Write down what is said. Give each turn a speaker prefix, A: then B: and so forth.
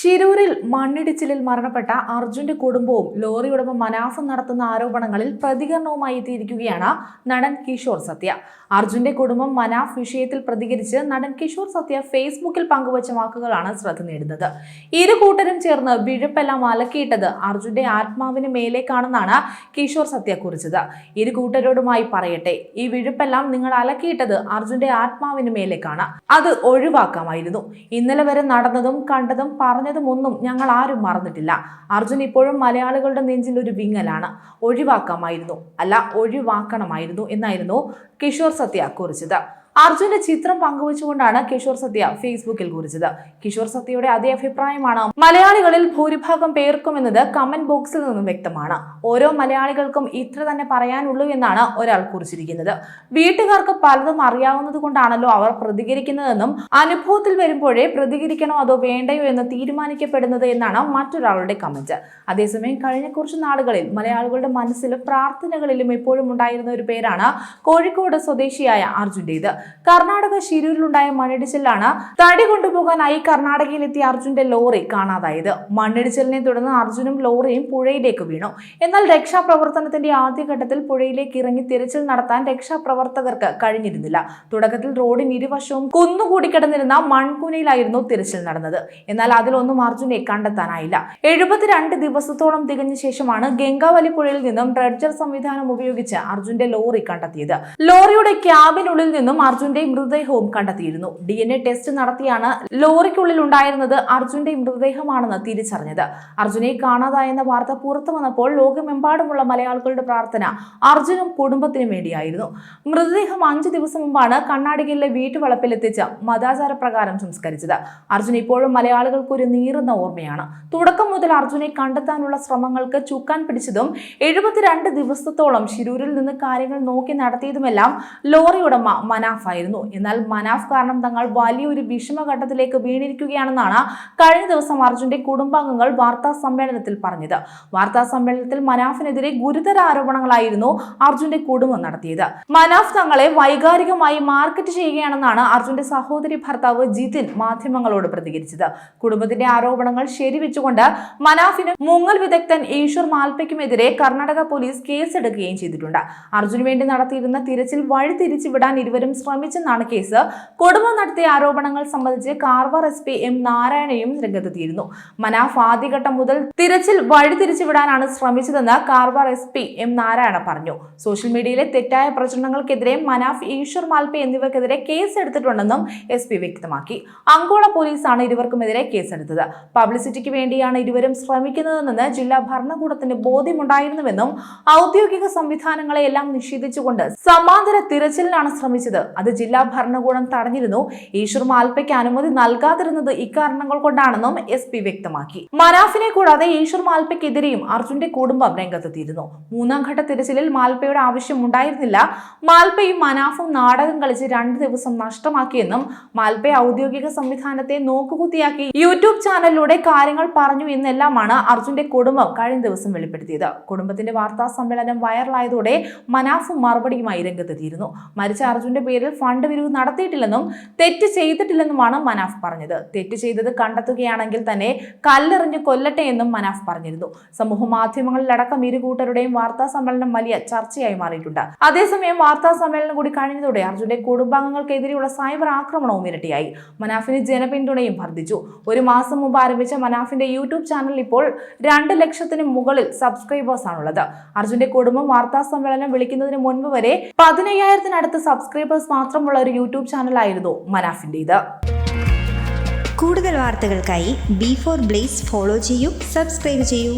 A: ശിരൂരിൽ മണ്ണിടിച്ചിലിൽ മരണപ്പെട്ട അർജുന്റെ കുടുംബവും ലോറി ഉടമ മനാഫും നടത്തുന്ന ആരോപണങ്ങളിൽ പ്രതികരണവുമായി എത്തിയിരിക്കുകയാണ് നടൻ കിഷോർ സത്യ. അർജുന്റെ കുടുംബം മനാഫ് വിഷയത്തിൽ പ്രതികരിച്ച് നടൻ കിഷോർ സത്യ ഫേസ്ബുക്കിൽ പങ്കുവച്ച വാക്കുകളാണ് ശ്രദ്ധ നേടുന്നത്. ഇരു കൂട്ടരും ചേർന്ന് വിഴുപ്പെല്ലാം അലക്കിയിട്ടത് അർജുന്റെ ആത്മാവിന് മേലേക്കാണെന്നാണ് കിഷോർ സത്യ കുറിച്ചത്. ഇരു കൂട്ടരോടുമായി പറയട്ടെ ഈ വിഴുപ്പെല്ലാം നിങ്ങൾ അലക്കിയിട്ടത് അർജുന്റെ ആത്മാവിന് മേലേക്കാണ്. അത് ഒഴിവാക്കാമായിരുന്നു. ഇന്നലെ വരെ നടന്നതും കണ്ടതും പറഞ്ഞതും ഒന്നും ഞങ്ങൾ ആരും മറന്നിട്ടില്ല. അർജുൻ ഇപ്പോഴും മലയാളികളുടെ നെഞ്ചിൽ ഒരു വിങ്ങലാണ്. ഒഴിവാക്കാമായിരുന്നു. അല്ല ഒഴിവാക്കണമായിരുന്നു എന്നായിരുന്നു കിഷോർ സത്യ കുറിച്ചത്. അർജുന്റെ ചിത്രം പങ്കുവച്ചുകൊണ്ടാണ് കിഷോർ സത്യ ഫേസ്ബുക്കിൽ കുറിച്ചത്. കിഷോർ സത്യയുടെ അതേ അഭിപ്രായമാണ്. മലയാളികളിൽ ഭൂരിഭാഗം പേർക്കും എന്നത് കമന്റ് ബോക്സിൽ നിന്നും വ്യക്തമാണ്. ഓരോ മലയാളികൾക്കും ഇത്ര തന്നെ പറയാനുള്ളൂ എന്നാണ് ഒരാൾ കുറിച്ചിരിക്കുന്നത്. വീട്ടുകാർക്ക് പലതും അറിയാവുന്നത് കൊണ്ടാണല്ലോ അവർ പ്രതികരിക്കുന്നതെന്നും അനുഭവത്തിൽ വരുമ്പോഴേ പ്രതികരിക്കണോ അതോ വേണ്ടയോ എന്ന് തീരുമാനിക്കപ്പെടുന്നത് എന്നാണ് മറ്റൊരാളുടെ കമന്റ്. അതേസമയം കഴിഞ്ഞ കുറച്ച് നാളുകളിൽ മലയാളികളുടെ മനസ്സിലും പ്രാർത്ഥനകളിലും എപ്പോഴും ഉണ്ടായിരുന്ന ഒരു പേരാണ് കോഴിക്കോട് സ്വദേശിയായ അർജുന്റേത് കർണാടക ശിരൂരിലുണ്ടായ മണ്ണിടിച്ചിലാണ് തടി കൊണ്ടുപോകാനായി കർണാടകയിലെത്തിയ അർജുന്റെ ലോറി കാണാതായത്. മണ്ണിടിച്ചിലിനെ തുടർന്ന് അർജുനും ലോറിയും പുഴയിലേക്ക് വീണു. എന്നാൽ രക്ഷാപ്രവർത്തനത്തിന്റെ ആദ്യഘട്ടത്തിൽ പുഴയിലേക്ക് ഇറങ്ങി തിരച്ചിൽ നടത്താൻ രക്ഷാപ്രവർത്തകർക്ക് കഴിഞ്ഞിരുന്നില്ല. തുടക്കത്തിൽ റോഡിന് ഇരുവശവും കുന്നുകൂടി കിടന്നിരുന്ന മൺകുനയിലായിരുന്നു തിരച്ചിൽ നടന്നത്. എന്നാൽ അതിലൊന്നും അർജുനെ കണ്ടെത്താനായില്ല. എഴുപത്തിരണ്ട് ദിവസത്തോളം തികഞ്ഞ ശേഷമാണ് ഗംഗാവലി പുഴയിൽ നിന്നും ഡ്രഡ്ജർ സംവിധാനം ഉപയോഗിച്ച് അർജുന്റെ ലോറി കണ്ടെത്തിയത്. ലോറിയുടെ ക്യാബിനുള്ളിൽ നിന്നും അർജുന്റെ മൃതദേഹവും കണ്ടെത്തിയിരുന്നു. ഡി ടെസ്റ്റ് നടത്തിയാണ് ലോറിക്കുള്ളിൽ ഉണ്ടായിരുന്നത് അർജുന്റെ മൃതദേഹമാണെന്ന് തിരിച്ചറിഞ്ഞത്. അർജുനെ കാണാതായെന്ന വാർത്ത പുറത്തു വന്നപ്പോൾ ലോകമെമ്പാടുമുള്ള മലയാളികളുടെ പ്രാർത്ഥന അർജുനും കുടുംബത്തിനും വേണ്ടിയായിരുന്നു. മൃതദേഹം അഞ്ചു ദിവസം മുമ്പാണ് കണ്ണാടികളിലെ വീട്ടുവളപ്പിലെത്തിച്ച് മതാചാര പ്രകാരം സംസ്കരിച്ചത്. അർജുൻ ഇപ്പോഴും മലയാളികൾക്ക് ഒരു നീറുന്ന ഓർമ്മയാണ്. തുടക്കം മുതൽ അർജുനെ കണ്ടെത്താനുള്ള ശ്രമങ്ങൾക്ക് ചുക്കാൻ പിടിച്ചതും എഴുപത്തിരണ്ട് ദിവസത്തോളം ശിരൂരിൽ നിന്ന് കാര്യങ്ങൾ നോക്കി നടത്തിയതുമെല്ലാം ലോറി ഉടമ മനാഫ് ആയിരുന്നു എന്നാൽ മനാഫ് കാരണം തങ്ങൾ വലിയൊരു വിഷമഘട്ടത്തിലേക്ക് വീണിരിക്കുകയാണെന്നാണ് കഴിഞ്ഞ ദിവസം അർജുന്റെ കുടുംബാംഗങ്ങൾ വാർത്താ സമ്മേളനത്തിൽ പറഞ്ഞത്. വാർത്താ സമ്മേളനത്തിൽ മനാഫിനെതിരെ ഗുരുതര ആരോപണങ്ങളായിരുന്നു അർജുന്റെ കുടുംബം നടത്തിയത്. മനാഫ് തങ്ങളെ വൈകാരികമായി മാർക്കറ്റ് ചെയ്യുകയാണെന്നാണ് അർജുന്റെ സഹോദരി ഭർത്താവ് ജിതിൻ മാധ്യമങ്ങളോട് പ്രതികരിച്ചത്. കുടുംബത്തിന്റെ ആരോപണങ്ങൾ ശരിവെച്ചുകൊണ്ട് മനാഫിന് മുങ്ങൽ വിദഗ്ധൻ ഈശ്വർ മാൽപ്പയ്ക്കുമെതിരെ കർണാടക പോലീസ് കേസെടുക്കുകയും ചെയ്തിട്ടുണ്ട്. അർജുന് വേണ്ടി നടത്തിയിരുന്ന തിരച്ചിൽ വഴി തിരിച്ചുവിടാൻ ഇരുവരും ശ്രമിച്ചെന്നാണ് കേസ്. കുടുംബം നടത്തിയ ആരോപണങ്ങൾ സംബന്ധിച്ച് കാർവാർ എസ് പി എം നാരായണയും രംഗത്തെത്തിയിരുന്നു. മനാഫ് ആദ്യഘട്ടം മുതൽ തിരച്ചിൽ വഴിതിരിച്ചു വിടാനാണ് ശ്രമിച്ചതെന്ന് Karwar S P M Narayana പറഞ്ഞു. സോഷ്യൽ മീഡിയയിലെ തെറ്റായ പ്രചരണങ്ങൾക്കെതിരെ മനാഫ് ഈശ്വർ മാൽപെ എന്നിവർക്കെതിരെ കേസ് എടുത്തിട്ടുണ്ടെന്നും എസ് പി വ്യക്തമാക്കി. അങ്കോള പോലീസാണ് ഇരുവർക്കുമെതിരെ കേസെടുത്തത്. പബ്ലിസിറ്റിക്ക് വേണ്ടിയാണ് ഇരുവരും ശ്രമിക്കുന്നതെന്ന് ജില്ലാ ഭരണകൂടത്തിന് ബോധ്യമുണ്ടായിരുന്നുവെന്നും ഔദ്യോഗിക സംവിധാനങ്ങളെ എല്ലാം നിഷേധിച്ചുകൊണ്ട് സമാന്തര തിരച്ചിലിനാണ് ശ്രമിച്ചത്. അത് ജില്ലാ ഭരണകൂടം തടഞ്ഞിരുന്നു. ഈശ്വർ മാൽപ്പയ്ക്ക് അനുമതി നൽകാതിരുന്നത് ഇക്കാരണങ്ങൾ കൊണ്ടാണെന്നും എസ് പി വ്യക്തമാക്കി. മനാഫിനെ കൂടാതെ ഈശ്വർ മാൽപ്പയ്ക്കെതിരെയും അർജുന്റെ കുടുംബം രംഗത്തെത്തിയിരുന്നു. മൂന്നാം ഘട്ട തിരച്ചിലിൽ മാൽപ്പയുടെ ആവശ്യം ഉണ്ടായിരുന്നില്ല. മാൽപ്പയും മനാഫും നാടകം കളിച്ച് രണ്ട് ദിവസം നഷ്ടമാക്കിയെന്നും മാൽപ്പ ഔദ്യോഗിക സംവിധാനത്തെ നോക്കുകുത്തിയാക്കി യൂട്യൂബ് ചാനലിലൂടെ കാര്യങ്ങൾ പറഞ്ഞു എന്നെല്ലാമാണ് അർജുന്റെ കുടുംബം കഴിഞ്ഞ ദിവസം വെളിപ്പെടുത്തിയത്. കുടുംബത്തിന്റെ വാർത്താ സമ്മേളനം വൈറലായതോടെ മനാഫും മറുപടിയുമായി രംഗത്തെത്തിയിരുന്നു. മരിച്ച അർജുന്റെ പേരിൽ ഫണ്ട് പിരിവ് നടത്തിയിട്ടില്ലെന്നും തെറ്റ് ചെയ്തിട്ടില്ലെന്നുമാണ് മനാഫ് പറഞ്ഞത്. തെറ്റ് ചെയ്തത് കണ്ടെത്തുകയാണെങ്കിൽ തന്നെ കല്ലെറിഞ്ഞ് കൊല്ലട്ടെ എന്നും മനാഫ് പറഞ്ഞിരുന്നു. സമൂഹ മാധ്യമങ്ങളിലടക്കം ഇരു കൂട്ടരുടെയും വാർത്താ സമ്മേളനം വലിയ ചർച്ചയായി മാറിയിട്ടുണ്ട്. അതേസമയം വാർത്താ സമ്മേളനം കൂടി കഴിഞ്ഞതോടെ അർജുന്റെ കുടുംബാംഗങ്ങൾക്കെതിരെയുള്ള സൈബർ ആക്രമണവും ഇരട്ടിയായി. മനാഫിന് ജനപിന്തുണയും വർദ്ധിച്ചു. ഒരു മാസം മുമ്പ് ആരംഭിച്ച മനാഫിന്റെ യൂട്യൂബ് ചാനൽ ഇപ്പോൾ രണ്ട് ലക്ഷത്തിന് മുകളിൽ സബ്സ്ക്രൈബേഴ്സ് ആണുള്ളത്. അർജുന്റെ കുടുംബം വാർത്താ സമ്മേളനം വിളിക്കുന്നതിന് മുൻപ് വരെ പതിനയ്യായിരത്തിനടുത്ത് സബ്സ്ക്രൈബേഴ്സ് മാത്രമുള്ള ഒരു യൂട്യൂബ് ചാനലായിരുന്നു മനാഫിന്റേത്.
B: കൂടുതൽ വാർത്തകൾക്കായി ബി ഫോർ ബ്ലേസ് ഫോളോ ചെയ്യൂ സബ്സ്ക്രൈബ് ചെയ്യൂ.